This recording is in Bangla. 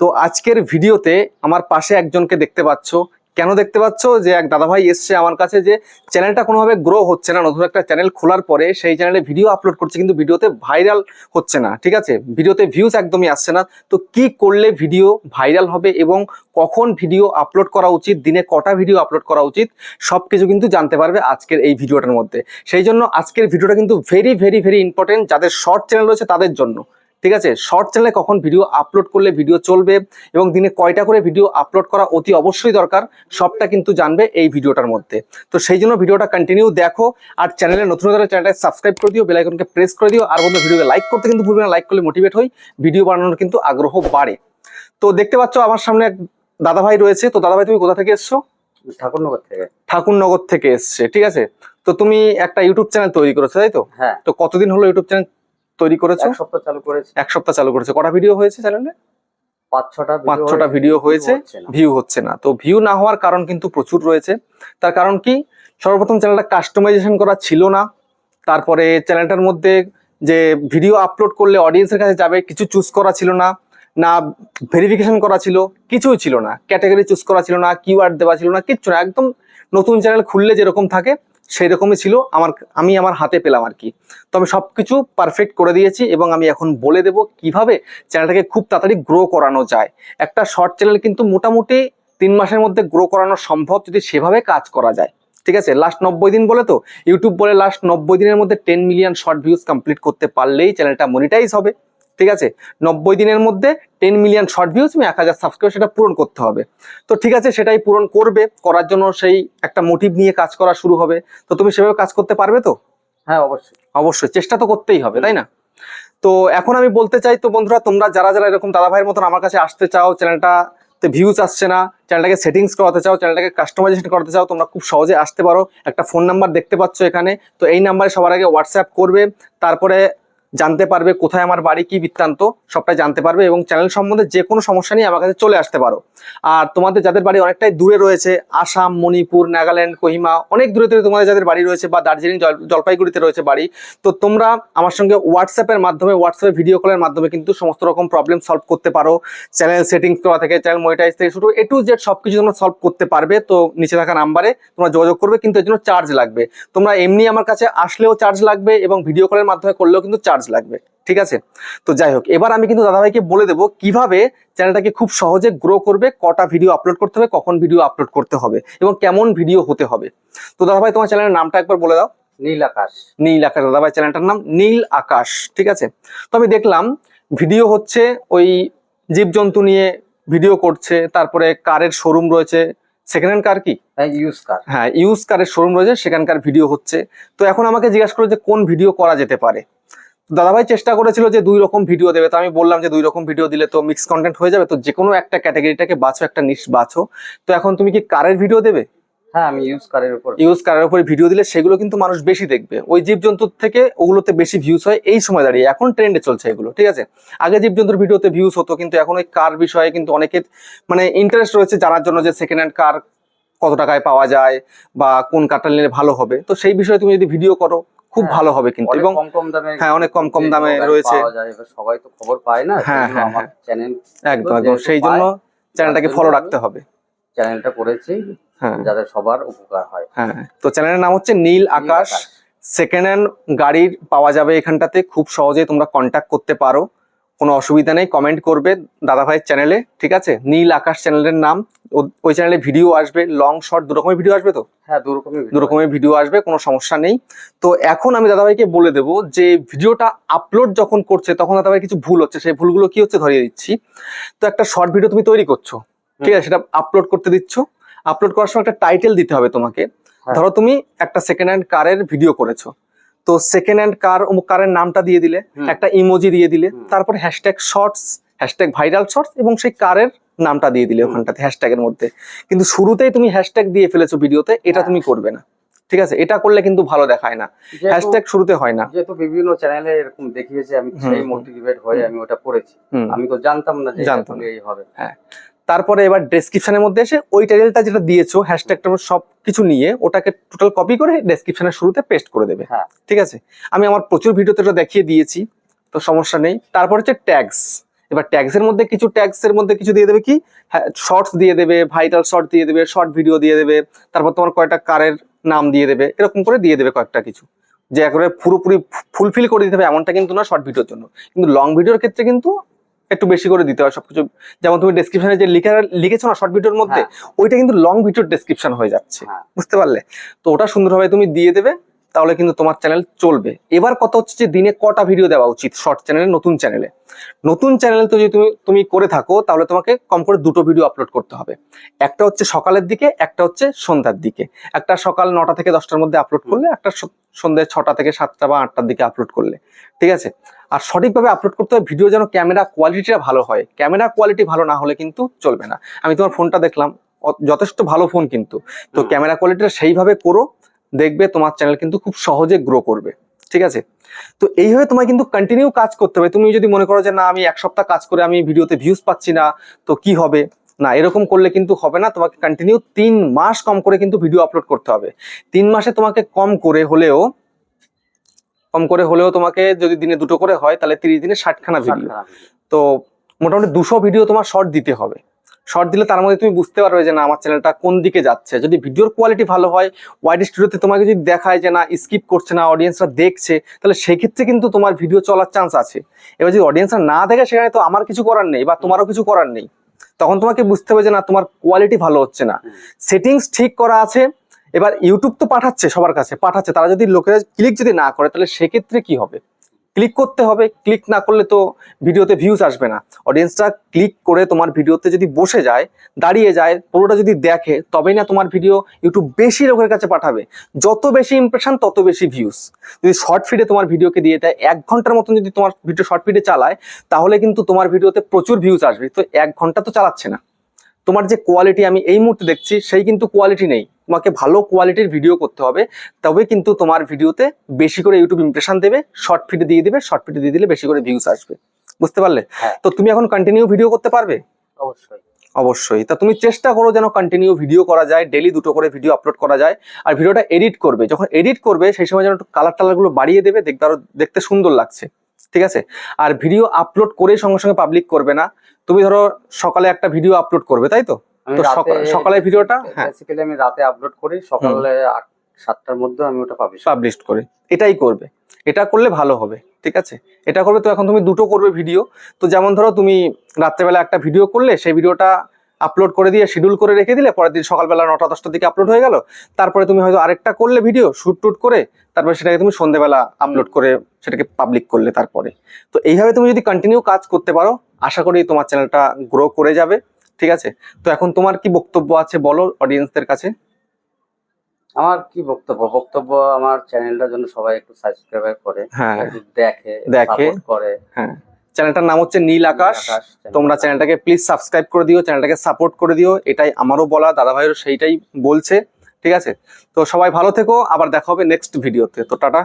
তো আজকের ভিডিওতে আমার পাশে একজনকে দেখতে পাচ্ছ। কেন দেখতে পাচ্ছ? যে এক দাদাভাই এসছে আমার কাছে যে চ্যানেলটা কোনোভাবে গ্রো হচ্ছে না, নতুন একটা চ্যানেল খোলার পরে সেই চ্যানেলে ভিডিও আপলোড করছে, কিন্তু ভিডিওতে ভাইরাল হচ্ছে না, ঠিক আছে? ভিডিওতে ভিউজ একদমই আসছে না। তো কি করলে ভিডিও ভাইরাল হবে এবং কখন ভিডিও আপলোড করা উচিত, দিনে কটা ভিডিও আপলোড করা উচিত সব কিছু কিন্তু জানতে পারবে আজকের এই ভিডিওটার মধ্যে। সেই জন্য আজকের ভিডিওটা কিন্তু ভেরি ভেরি ভেরি ইম্পর্টেন্ট যাদের শর্ট চ্যানেল রয়েছে তাদের জন্য। ঠিক আছে? শর্ট চ্যানেলে কখন ভিডিও আপলোড করলে ভিডিও চলবে এবং দিনে কয়টা করে ভিডিও আপলোড করা অতি অবশ্যই দরকার সবটা কিন্তু জানবে এই ভিডিওটার মধ্যে। তো সেই জন্য ভিডিওটা কন্টিনিউ দেখো আর চ্যানেলে নতুন নতুন চ্যানেলটা সাবস্ক্রাইব করে দিও বেলাইকনকে প্রেস করে দিও। আর বন্ধু ভিডিওকে লাইক করতে কিন্তু ভুলবে না লাইক করলে মোটিভেট হই। ভিডিও বানানোর কিন্তু আগ্রহ বাড়ে। তো দেখতে পাচ্ছ আমার সামনে এক দাদাভাই রয়েছে। তো দাদাভাই তুমি কোথা থেকে এসছো? ঠাকুরনগর থেকে। ঠাকুরনগর থেকে এসছে ঠিক আছে? তো তুমি একটা ইউটিউব চ্যানেল তৈরি করেছ তাই তো? হ্যাঁ। তো কতদিন হলো ইউটিউব চ্যানেল তৈরি করেছ? এক সপ্তাহ চালু করেছে। এক সপ্তাহ চালু করেছে। কটা ভিডিও হয়েছে চ্যানেলে পাঁচ ছটা পাঁচ ছটা ভিডিও হয়েছে ভিউ হচ্ছে না। তো ভিউ না হওয়ার কারণ কিন্তু প্রচুর রয়েছে। তার কারণ কি? সর্বপ্রথম চ্যানেলটা কাস্টমাইজেশন করা ছিল না। তারপরে চ্যানেলটার মধ্যে যে ভিডিও আপলোড করলে অডিয়েন্সের কাছে যাবে কিছু চুজ করা ছিল না না ভেরিফিকেশন করা ছিল কিছুই ছিল না। ক্যাটাগরি চুজ করা ছিল না কিওয়ার্ড দেওয়া ছিল না কিচ্ছু না। একদম নতুন চ্যানেল খুললে যেরকম থাকে সেই রকমই ছিল আমার, আমি আমার হাতে পেলাম আর কি। তো আমি সব কিছু পারফেক্ট করে দিয়েছি এবং আমি এখন বলে দেব কীভাবে চ্যানেলটাকে খুব তাড়াতাড়ি গ্রো করানো যায়। একটা শর্ট চ্যানেল কিন্তু মোটামুটি তিন মাসের মধ্যে গ্রো করানো সম্ভব যদি সেভাবে কাজ করা যায়। ঠিক আছে? লাস্ট নব্বই দিন বলে তো? ইউটিউব বলে লাস্ট নব্বই দিনের মধ্যে ten million short views complete করতে পারলেই চ্যানেলটা মনিটাইজ হবে। ঠিক আছে? নব্বই দিনের মধ্যে টেন মিলিয়ন শর্ট ভিউজ তুমি এক হাজার সাবস্ক্রাইব সেটা পূরণ করতে হবে। তো ঠিক আছে সেটাই পূরণ করবে করার জন্য সেই একটা মোটিভ নিয়ে কাজ করা শুরু হবে। তো তুমি সেভাবে কাজ করতে পারবে তো? হ্যাঁ অবশ্যই। অবশ্যই চেষ্টা তো করতেই হবে তাই না? তো এখন আমি বলতে চাই তো বন্ধুরা তোমরা যারা যারা এরকম দাদা ভাইয়ের মতন আমার কাছে আসতে চাও চ্যানেলটাতে ভিউজ আসছে না চ্যানেলটাকে সেটিংস করাতে চাও চ্যানেলটাকে কাস্টমাইজেশন করাতে চাও তোমরা খুব সহজে আসতে পারো। একটা ফোন নাম্বার দেখতে পাচ্ছ এখানে তো এই নাম্বারে সবার আগে হোয়াটসঅ্যাপ করবে তারপরে জানতে পারবে কোথায় আমার বাড়ি, কি বৃত্তান্ত, সবটাই জানতে পারবে এবং চ্যানেল সম্বন্ধে যে কোনো সমস্যা নিয়ে আমার কাছে চলে আসতে পারো। আর তোমাদের যাদের বাড়ি অনেকটাই দূরে রয়েছে, আসাম, মণিপুর, নাগাল্যান্ড, কোহিমা, অনেক দূরে দূরে তোমাদের যাদের বাড়ি রয়েছে বা দার্জিলিং, জল- জলপাইগুড়িতে রয়েছে বাড়ি, তো তোমরা আমার সঙ্গে হোয়াটসঅ্যাপের মাধ্যমে হোয়াটসঅ্যাপে ভিডিও কলের মাধ্যমে কিন্তু সমস্ত রকম প্রবলেম সলভ করতে পারো। চ্যানেল সেটিংস করা থেকে চ্যানেল মনিটাইজ থেকে শুরু এ টু জেড সব কিছু তোমরা সলভ করতে পারবে। তো নিচে থাকা নাম্বারে তোমরা যোগাযোগ করবে, কিন্তু এর জন্য চার্জ লাগবে। তোমরা এমনি আমার কাছে আসলেও চার্জ লাগবে এবং ভিডিও কলের মাধ্যমে করলেও কিন্তু চার্জ লাগবে। ঠিক আছে? তো যাই হোক এবার আমি কিন্তু দাদাভাইকে বলে দেবো কীভাবে চ্যানেলটাকে খুব সহজে গ্রো করবে কটা ভিডিও আপলোড করতে হবে কখন ভিডিও আপলোড করতে হবে এবং কেমন ভিডিও হতে হবে। তো দাদাভাই তোমার চ্যানেলের নামটা একবার বলে দাও। নীল আকাশ। নীল আকাশ দাদাভাই চ্যানেলটার নাম নীল আকাশ ঠিক আছে? তো আমি দেখলাম ভিডিও হচ্ছে ওই জীবজন্তু নিয়ে ভিডিও করছে তারপরে কারের শোরুম রয়েছে। সেকেন্ড হ্যান্ড কার কি ইউজ কার হ্যাঁ ইউজ কারের শোরুম রয়েছে সেখানকার ভিডিও হচ্ছে। তো এখন আমাকে জিজ্ঞাসা করো যে কোন ভিডিও করা যেতে পারে? দাদাভাই চেষ্টা করেছিল যে দুই রকম ভিডিও দেবে তো আমি বললাম যে দুই রকম ভিডিও দিলে তো মিক্স কন্টেন্ট হয়ে যাবে তো যে কোনো একটা ক্যাটাগরিটাকে বাছো একটা নিশ বাছো। তো এখন তুমি কি কারের ভিডিও দেবে? হ্যাঁ আমি ইউজ কারের উপর। ইউজ কারের উপরে ভিডিও দিলে সেগুলো কিন্তু মানুষ বেশি দেখবে। ওই জীবজন্তুর থেকে ওগুলোতে বেশি ভিউজ হয় এই সময় দাঁড়িয়ে। এখন ট্রেন্ডে চলছে এগুলো ঠিক আছে? আগে জীবজন্তুর ভিডিওতে ভিউজ হতো কিন্তু এখন ওই কার বিষয়ে কিন্তু অনেকের মানে ইন্টারেস্ট রয়েছে জানার জন্য যে সেকেন্ড হ্যান্ড কার কত টাকায় পাওয়া যায় বা কোন কারটা নিলে ভালো হবে। তো সেই বিষয়ে তুমি যদি ভিডিও করো খুব হ্যাঁ, ভালো হবে কিন্তু এবং হ্যাঁ, অনেক কম কম দামে রয়েছে। সবাই তো খবর পায় না হ্যাঁ, হ্যাঁ, হ্যাঁ। চ্যানেল একদম একদম। সেই জন্য চ্যানেলটাকে ফলো রাখতে হবে। চ্যানেলটা করেছি হ্যাঁ। যাতে সবার উপকার হয়। হ্যাঁ তো চ্যানেলের নাম হচ্ছে নীল আকাশ। সেকেন্ড হ্যান্ড গাড়ির পাওয়া যাবে এখানটাতে খুব সহজে তোমরা কন্ট্যাক্ট করতে পারো। কোনো অসুবিধা নেই কমেন্ট করবে দাদা ভাইয়ের চ্যানেলে ঠিক আছে? নীল আকাশ চ্যানেলের নাম ওই চ্যানেলে ভিডিও আসবে লং শর্ট দু রকমের ভিডিও আসবে তো? হ্যাঁ দু রকমের দু রকমের ভিডিও আসবে কোনো সমস্যা নেই। তো এখন আমি দাদাভাইকে বলে দেবো যে ভিডিওটা আপলোড যখন করছে তখন দাদাভাই কিছু ভুল হচ্ছে। সেই ভুলগুলো কি হচ্ছে ধরিয়ে দিচ্ছি। তো একটা শর্ট ভিডিও তুমি তৈরি করছ ঠিক আছে? সেটা আপলোড করতে দিচ্ছ। আপলোড করার সময় একটা টাইটেল দিতে হবে তোমাকে। হ্যাঁ। ধরো তুমি একটা সেকেন্ড হ্যান্ড কারের ভিডিও করেছ। তো সেকেন্ড হ্যান্ড কার অমুক কারের নামটা দিয়ে দিলে একটা ইমোজি দিয়ে দিলে তারপর hashtag shorts hashtag viral shorts এবং সেই কারের নামটা দিয়ে দিলে। ওখানটাতে হ্যাশট্যাগের মধ্যে। কিন্তু শুরুতেই তুমি হ্যাশট্যাগ দিয়ে ফেলেছো ভিডিওতে এটা হ্যাঁ। তুমি করবে না। ঠিক আছে? এটা করলে কিন্তু ভালো দেখায় না। হ্যাশট্যাগ শুরুতে হয় না। যেহেতু বিভিন্ন চ্যানেলে এরকম দেখিয়েছে আমি সেই মোটিভেট হয়ে আমি ওটা করেছি। আমি তো জানতাম না যে জানতাম। এই হবে। তারপরে এবার ডেসক্রিপশনের মধ্যে এসে ওই টাইটেলটা যেটা দিয়েছ হ্যাশট্যাগটা সব কিছু নিয়ে ওটাকে টোটাল কপি করে ডেসক্রিপশনের শুরুতে পেস্ট করে দেবে। হ্যাঁ। ঠিক আছে? আমি আমার প্রচুর ভিডিওতে এটা দেখিয়ে দিয়েছি তো সমস্যা নেই। তারপর হচ্ছে ট্যাগস এবার ট্যাগসের মধ্যে কিছু ট্যাগসের মধ্যে কিছু দিয়ে দেবে কি? হ্যাঁ শর্টস দিয়ে দেবে ভাইটাল শর্ট দিয়ে দেবে শর্ট ভিডিও দিয়ে দেবে তারপর তোমার কয়েকটা কারের নাম দিয়ে দেবে এরকম করে দিয়ে দেবে কয়েকটা কিছু। যে একবারে পুরোপুরি ফুলফিল করে দিতে হবে এমনটা কিন্তু না শর্ট ভিডিওর জন্য। কিন্তু লং ভিডিওর ক্ষেত্রে কিন্তু একটু বেশি করে দিতে হয় সবকিছু। যেমন তুমি ডেসক্রিপশনে যে লিখে লিখেছো না শর্ট ভিডিওর মধ্যে ওইটা কিন্তু লং ভিডিওর ডেসক্রিপশন হয়ে যাচ্ছে। হ্যাঁ। বুঝতে পারলে? তো ওটা সুন্দরভাবে তুমি দিয়ে দেবে। তাহলে কিন্তু তোমার চ্যানেল চলবে। এবার কথা হচ্ছে যে দিনে কটা ভিডিও দেওয়া উচিত শর্ট চ্যানেলে নতুন চ্যানেলে নতুন চ্যানেল তো যদি তুমি তুমি করে থাকো তাহলে তোমাকে কম করে দুটো ভিডিও আপলোড করতে হবে। একটা হচ্ছে সকালের দিকে একটা হচ্ছে সন্ধ্যার দিকে। একটা সকাল নটা থেকে দশটার মধ্যে আপলোড করলে একটা সন্ধ্যে ছটা থেকে সাতটা বা আটটার দিকে আপলোড করলে। ঠিক আছে? আর সঠিকভাবে আপলোড করতে হবে ভিডিও যেন ক্যামেরা কোয়ালিটিটা ভালো হয়। ক্যামেরা কোয়ালিটি ভালো না হলে কিন্তু চলবে না। আমি তোমার ফোনটা দেখলাম। যথেষ্ট ভালো ফোন কিন্তু। তো ক্যামেরা কোয়ালিটিটা সেইভাবে করো দেখবে তোমার চ্যানেল কিন্তু খুব সহজে গ্রো করবে ঠিক আছে? তো এইভাবে তোমায় কিন্তু কন্টিনিউ কাজ করতে হবে। তুমি যদি মনে করো যে না আমি এক সপ্তাহ কাজ করে আমি ভিডিওতে ভিউজ পাচ্ছি না তো কি হবে? না এরকম করলে কিন্তু হবে না। তোমাকে কন্টিনিউ তিন মাস কম করে কিন্তু ভিডিও আপলোড করতে হবে। তিন মাসে তোমাকে কম করে হলেও কম করে হলেও তোমাকে যদি দিনে দুটো করে হয় তাহলে তিরিশ দিনে ষাটখানা ভিডিও তো মোটামুটি দুশো ভিডিও তোমার শর্ট দিতে হবে। শর্ট দিলে তার মধ্যে তুমি বুঝতে পারবে যে না, আমার চ্যানেলটা কোন দিকে যাচ্ছে। যদি ভিডিওর কোয়ালিটি ভালো হয় ওয়াইড স্টুডিওতে তোমাকে যদি দেখায় যে না স্কিপ করছে না অডিয়েন্সরা দেখছে, তাহলে সেক্ষেত্রে কিন্তু তোমার ভিডিও চলার চান্স আছে। এবার যদি অডিয়েন্সরা না দেখে, সেখানে তো আমার কিছু করার নেই বা তোমারও কিছু করার নেই। তখন তোমাকে বুঝতে হবে যে না, তোমার কোয়ালিটি ভালো হচ্ছে না। সেটিংস ঠিক করা আছে, এবার ইউটিউব তো পাঠাচ্ছে সবার কাছে, পাঠাচ্ছে। তারা যদি লোকেরা ক্লিক যদি না করে, তাহলে সেক্ষেত্রে কি হবে? ক্লিক করতে হবে ক্লিক না করলে তো ভিডিওতে ভিউজ আসবে না। অডিয়েন্সটা ক্লিক করে তোমার ভিডিওতে যদি বসে যায়, দাঁড়িয়ে যায়, পুরোটা যদি দেখে, তবেই না তোমার ভিডিও ইউটিউব বেশি লোকের কাছে পাঠাবে। যত বেশি ইমপ্রেশন তত বেশি ভিউজ যদি শর্ট ফিডে তোমার ভিডিওকে দিয়ে দেয়, এক ঘণ্টার মতন যদি তোমার ভিডিও শর্ট ফিডে চালায়, তাহলে কিন্তু তোমার ভিডিওতে প্রচুর ভিউজ আসবে। তো এক ঘণ্টা তো চালাচ্ছে না। তোমার যে কোয়ালিটি আমি এই মুহূর্তে দেখছি সেই কিন্তু কোয়ালিটি নেই। তোমাকে ভালো কোয়ালিটির ভিডিও করতে হবে। তবে কিন্তু তোমার ভিডিওতে বেশি করে ইউটিউব ইমপ্রেশন দেবে শর্ট ফিডে দিয়ে দিবে শর্ট ফিডে দিয়ে দিলে বেশি করে ভিউজ আসবে। বুঝতে পারলে? হ্যাঁ। তো তুমি এখন কন্টিনিউ ভিডিও করতে পারবে? অবশ্যই। অবশ্যই। তা তুমি চেষ্টা করো যেন কন্টিনিউ ভিডিও করা যায় ডেলি দুটো করে ভিডিও আপলোড করা যায় আর ভিডিওটা এডিট করবে। যখন এডিট করবে সেই সময় যেন একটু কালার টালারগুলো বাড়িয়ে দেবে দেখবে আরও দেখতে সুন্দর লাগছে। ঠিক আছে? আর ভিডিও আপলোড করে সঙ্গে সঙ্গে পাবলিক করবে না। তুমি ধরো সকালে একটা ভিডিও আপলোড করবে তাই তো? সকালে ভিডিওটা? বেসিক্যালি আমি রাতে আপলোড করি সকালে সাতটার মধ্যে আমি ওটা পাবলিশ পাবলিশ করে। এটাই করবে। এটা করলে ভালো হবে ঠিক আছে? এটা করবে তো এখন তুমি দুটো করবে ভিডিও তো যেমন ধরো তুমি রাত্রেবেলা একটা ভিডিও করলে সেই ভিডিওটা আপলোড করে দিয়ে শিডিউল করে রেখে দিলে পরের দিন সকালবেলা নটা দশটার দিকে আপলোড হয়ে গেল। তারপরে তুমি হয়তো আরেকটা করলে ভিডিও শুট টুট করে তারপরে সেটাকে তুমি সন্ধ্যেবেলা আপলোড করে সেটাকে পাবলিক করলে তারপরে। তো এইভাবে তুমি যদি কন্টিনিউ কাজ করতে পারো আশা করি তোমার চ্যানেলটা গ্রো করে যাবে ঠিক আছে? তো এখন তোমার কি বক্তব্য আছে বলো অডিয়েন্সদের কাছে? আমার কি বক্তব্য? বক্তব্য আমার চ্যানেলটার জন্য সবাই একটু সাবস্ক্রাইব করে হ্যাঁ। দেখে দেখে। করে। হ্যাঁ। চ্যানেলটার নাম হচ্ছে নীল আকাশ। তোমরা চ্যানেলটাকে প্লিজ সাবস্ক্রাইব করে দিও চ্যানেলটাকে সাপোর্ট করে দিও এটাই আমারও বলা দাদা ভাইয়েরও সেইটাই বলছে ঠিক আছে? তো সবাই ভালো থেকো আবার দেখা হবে নেক্সট ভিডিওতে তো টাটা।